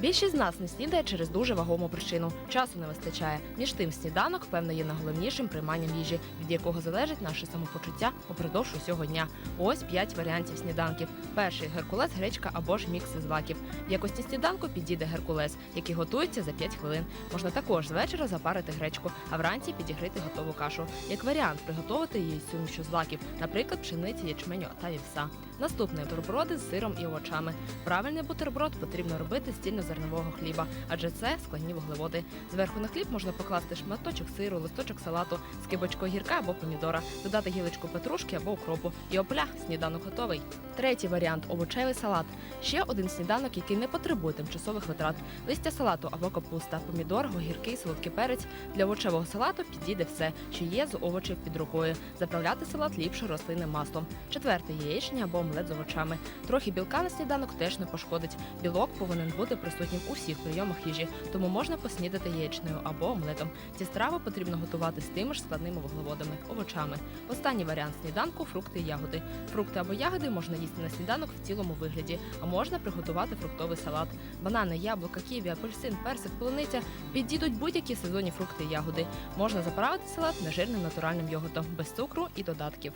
Більшість з нас не снідає через дуже вагому причину. Часу не вистачає. Між тим, сніданок, певно, є найголовнішим прийманням їжі, від якого залежить наше самопочуття упродовж усього дня. Ось п'ять варіантів сніданків. Перший геркулес, гречка або ж мікс з злаків. В якості сніданку підійде геркулес, який готується за 5 хвилин. Можна також з вечора запарити гречку, а вранці підігрити готову кашу. Як варіант приготувати її з сумішю злаків, наприклад, пшениці, ячменю та вівса. Наступний бутерброди з сиром і овочами. Правильний бутерброд потрібно робити з цільнозернового хліба, адже це складні вуглеводи. Зверху на хліб можна покласти шматочок сиру, листочок салату, скибочку гірка або помідора, додати гілочку петрушки або укропу. І опля, сніданок готовий. Третій варіант овочевий салат. Ще один сніданок, який не потребує тимчасових витрат. Листя салату або капуста, помідор, огірки, солодкий перець. Для овочевого салату підійде все, що є з овочів під рукою. Заправляти салат ліпше рослинним маслом. Четвертий яєчня або омлет з овочами. Трохи білка на сніданок теж не пошкодить. Білок повинен бути присутнім у всіх прийомах їжі, тому можна поснідати яєчнею або омлетом. Ці страви потрібно готувати з тими ж складними вуглеводами, овочами. Останній варіант сніданку фрукти і ягоди. Фрукти або ягоди можна їсти на сніданок в цілому вигляді, а можна приготувати фруктовий салат. Банани, яблука, ківі, апельсин, персик, полуниця підійдуть будь-які сезонні фрукти і ягоди. Можна заправити салат нежирним натуральним йогуртом без цукру і додатків.